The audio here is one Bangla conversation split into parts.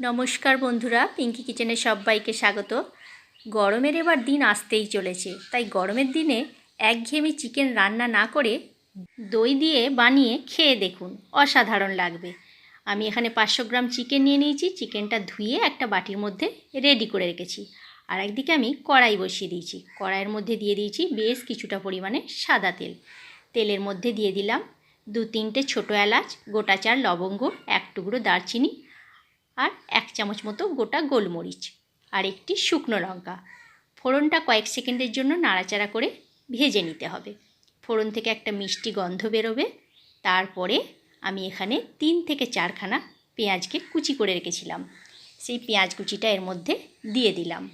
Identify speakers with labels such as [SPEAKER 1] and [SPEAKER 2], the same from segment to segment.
[SPEAKER 1] নমস্কার বন্ধুরা, পিঙ্কি কিচেনে সবাইকে স্বাগত। গরমের এবার দিন আসতেই চলেছে, তাই গরমের দিনে একঘেয়েমি চিকেন রান্না না করে দই দিয়ে বানিয়ে খেয়ে দেখুন, অসাধারণ লাগবে। আমি এখানে পাঁচশো গ্রাম চিকেন নিয়ে নিয়েছি, চিকেনটা ধুয়ে একটা বাটির মধ্যে রেডি করে রেখেছি। আর একদিকে আমি কড়াই বসিয়ে দিয়েছি, কড়াইয়ের মধ্যে দিয়ে দিয়েছি বেশ কিছুটা পরিমাণে সাদা তেল। তেলের মধ্যে দিয়ে দিলাম দু তিনটে ছোটো এলাচ, গোটা চার লবঙ্গ, এক টুকরো দারচিনি আর এক চামচ মতো গোটা গোলমরিচ আর একটি শুকনো লঙ্কা। ফোড়নটা কয়েক সেকেন্ডের জন্য নাড়াচাড়া করে ভেজে নিতে হবে। ফোড়ন থেকে একটা মিষ্টি গন্ধ বেরোবে। তারপরে আমি এখানে তিন থেকে চারখানা পেঁয়াজকে কুচি করে রেখেছিলাম। সেই পেঁয়াজ কুচিটা এর মধ্যে দিয়ে দিলাম।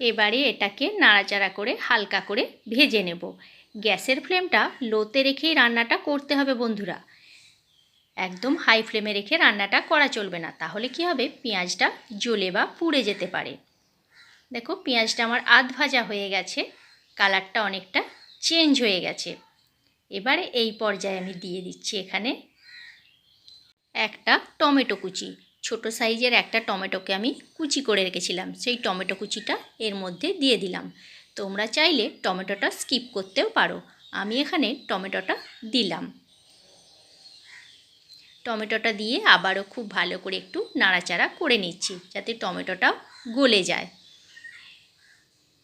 [SPEAKER 1] এবারে এটাকে নাড়াচাড়া করে হালকা করে ভেজে নেব। গ্যাসের ফ্লেমটা লোতে রেখেই রান্নাটা করতে হবে বন্ধুরা। একদম হাই ফ্লেমে রেখে রান্নাটা করা চলবে না। তাহলে কি হবে? পেঁয়াজটা জ্বলে বা পুড়ে যেতে পারে। দেখো, পেঁয়াজটা আমার আধ ভাজা হয়ে গেছে। কালারটা অনেকটা চেঞ্জ হয়ে গেছে। এবারে এই পর্যায়ে আমি দিয়ে দিচ্ছি এখানে একটা টমেটো কুচি। ছোট সাইজের একটা টমেটোকে আমি কুচি করে রেখেছিলাম। সেই টমেটো কুচিটা এর মধ্যে দিয়ে দিলাম। তোমরা চাইলে টমেটোটা স্কিপ করতেও পারো। আমি এখানে টমেটোটা দিলাম। টমেটোটা দিয়ে আবারও খুব ভালো করে একটু নাড়াচাড়া করে নিচ্ছি, যাতে টমেটোটাও গলে যায়।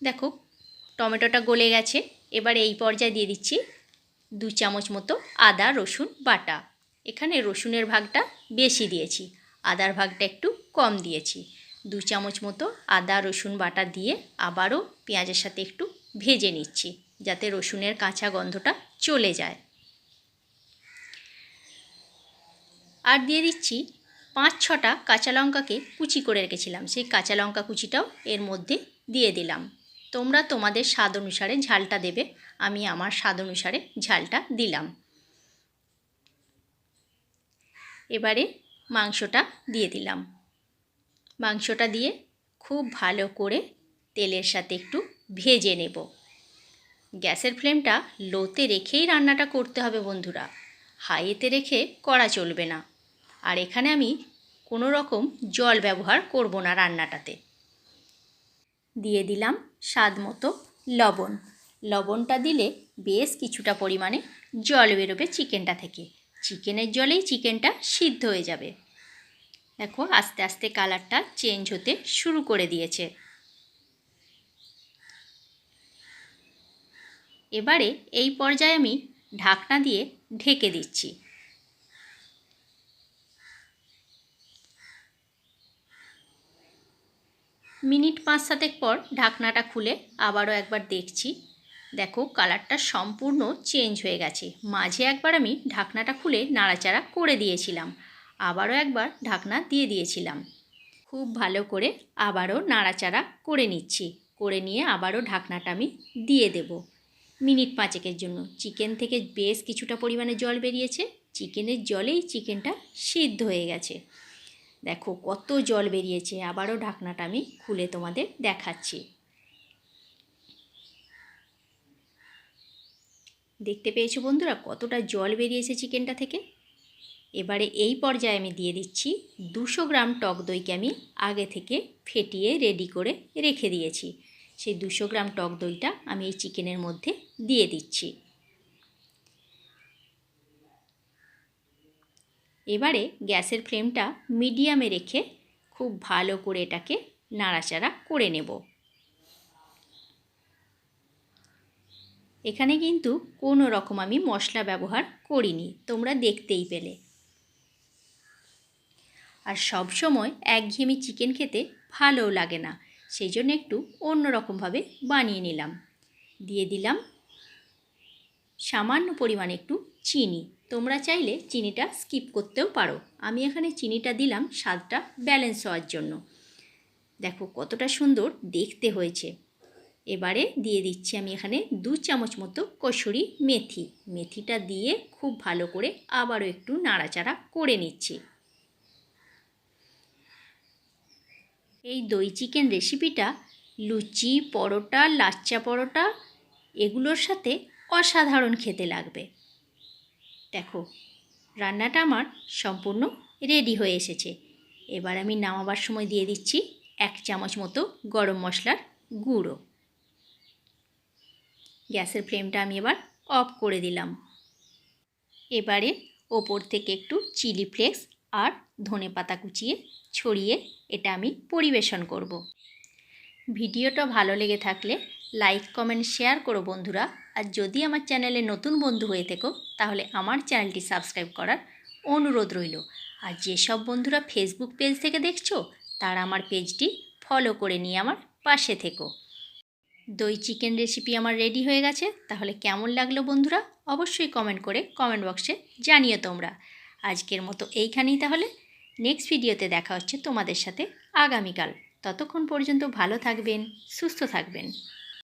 [SPEAKER 1] দেখো, টমেটোটা গলে গেছে। এবার এই পর্যায়ে দিয়ে দিচ্ছি দু চামচ মতো আদা, রসুন, বাটা। এখানে রসুনের ভাগটা বেশি দিয়েছি, আদার ভাগটা একটু কম দিয়েছি। দু চামচ মতো আদা, রসুন, বাটা দিয়ে আবারও পেঁয়াজের সাথে একটু ভেজে নিচ্ছি, যাতে রসুনের কাঁচা গন্ধটা চলে যায়। আর দিয়ে দিচ্ছি পাঁচ ছটা কাঁচা লঙ্কাকে কুচি করে রেখেছিলাম। সেই কাঁচা লঙ্কা কুচিটাও এর মধ্যে দিয়ে দিলাম। তোমরা তোমাদের স্বাদ অনুসারে ঝালটা দেবে, আমি আমার স্বাদ অনুসারে ঝালটা দিলাম। এবারে মাংসটা দিয়ে দিলাম। মাংসটা দিয়ে খুব ভালো করে তেলের সাথে একটু ভেজে নেব। গ্যাসের ফ্লেমটা লোতে রেখেই রান্নাটা করতে হবে বন্ধুরা। হাইতে রেখে করা চলবে না। আর এখানে আমি কোনো রকম জল ব্যবহার করব না রান্নাটাতে। দিয়ে দিলাম স্বাদ মতো লবণ। লবণটা দিলে বেশ কিছুটা পরিমাণে জল বেরোবে চিকেনটা থেকে। চিকেনের জলেই চিকেনটা সিদ্ধ হয়ে যাবে। দেখো আস্তে আস্তে কালারটা চেঞ্জ হতে শুরু করে দিয়েছে। এবারে এই পর্যায়ে আমি ঢাকনা দিয়ে ঢেকে দিচ্ছি। মিনিট পাঁচ সাতেক পর ঢাকনাটা খুলে আবারও একবার দেখছি। দেখো, কালারটা সম্পূর্ণ চেঞ্জ হয়ে গেছে। মাঝে একবার আমি ঢাকনাটা খুলে নাড়াচাড়া করে দিয়েছিলাম। আবারও একবার ঢাকনা দিয়ে দিয়েছিলাম। খুব ভালো করে আবারও নাড়াচাড়া করে নিচ্ছি। করে নিয়ে আবারও ঢাকনাটা আমি দিয়ে দেব। মিনিট পাঁচেকের জন্য। চিকেন থেকে বেশ কিছুটা পরিমাণে জল বেরিয়েছে। চিকেনের জলেই চিকেনটা সিদ্ধ হয়ে গেছে। দেখো কত জল বেরিয়েছে, আবারও ঢাকনাটা আমি খুলে তোমাদের দেখাচ্ছি। দেখতে পেয়েছ বন্ধুরা কতটা জল বেরিয়েছে চিকেনটা থেকে? এবারে এই পর্যায়ে আমি দিয়ে দিচ্ছি দুশো গ্রাম টক দইকে আমি আগে থেকে ফেটিয়ে রেডি করে রেখে দিয়েছি। সেই দুশো গ্রাম টক দইটা আমি এই চিকেনের মধ্যে দিয়ে দিচ্ছি। এবারে গ্যাসের ফ্লেমটা মিডিয়ামে রেখে খুব ভালো করে এটাকে নাড়াচাড়া করে নেব। এখানে কিন্তু কোনো রকম আমি মশলা ব্যবহার করিনি, তোমরা দেখতেই পেলে। আর সব সময় একঘেয়েমি চিকেন খেতে ভালোও লাগে না, সেই জন্য একটু অন্য রকমভাবে বানিয়ে নিলাম। দিয়ে দিলাম সামান্য পরিমাণে একটু চিনি। তোমরা চাইলে চিনিটা স্কিপ করতেও পারো। আমি এখানে চিনিটা দিলাম স্বাদটা ব্যালেন্স হওয়ার জন্য। দেখো কতটা সুন্দর দেখতে হয়েছে। এবারে দিয়ে দিচ্ছি আমি এখানে দু চামচ মতো কসুরি মেথি। মেথিটা দিয়ে খুব ভালো করে আবারও একটু নাড়াচাড়া করে নিচ্ছি। এই দই চিকেন রেসিপিটা লুচি, পরোটা, লাচ্চা পরোটা, এগুলোর সাথে অসাধারণ খেতে লাগবে। দেখো, রান্নাটা আমার সম্পূর্ণ রেডি হয়ে এসেছে। এবার আমি নামাবার সময় দিয়ে দিচ্ছি এক চামচ মতো গরম মশলার গুঁড়ো। গ্যাসের ফ্লেমটা আমি এবার অফ করে দিলাম। এবারে ওপর থেকে একটু চিলি ফ্লেক্স আর ধনে পাতা কুচিয়ে ছড়িয়ে এটা আমি পরিবেশন করব। ভিডিওটা ভালো লেগে থাকলে লাইক, কমেন্ট, শেয়ার করো বন্ধুরা। আর যদি আমার চ্যানেলে নতুন বন্ধু হয়ে থেকো, তাহলে আমার চ্যানেলটি সাবস্ক্রাইব করার অনুরোধ রইল। আর যেসব বন্ধুরা ফেসবুক পেজ থেকে দেখছ, তারা আমার পেজটি ফলো করে নিয়ে আমার পাশে থেকো। দই চিকেন রেসিপি আমার রেডি হয়ে গেছে, তাহলে কেমন লাগল বন্ধুরা? অবশ্যই কমেন্ট করে কমেন্ট বক্সে জানিও তোমরা। আজকের মতো এইখানেই তাহলে। নেক্সট ভিডিওতে দেখা হচ্ছে তোমাদের সাথে আগামীকাল। ততক্ষণ পর্যন্ত ভালো থাকবেন, সুস্থ থাকবেন।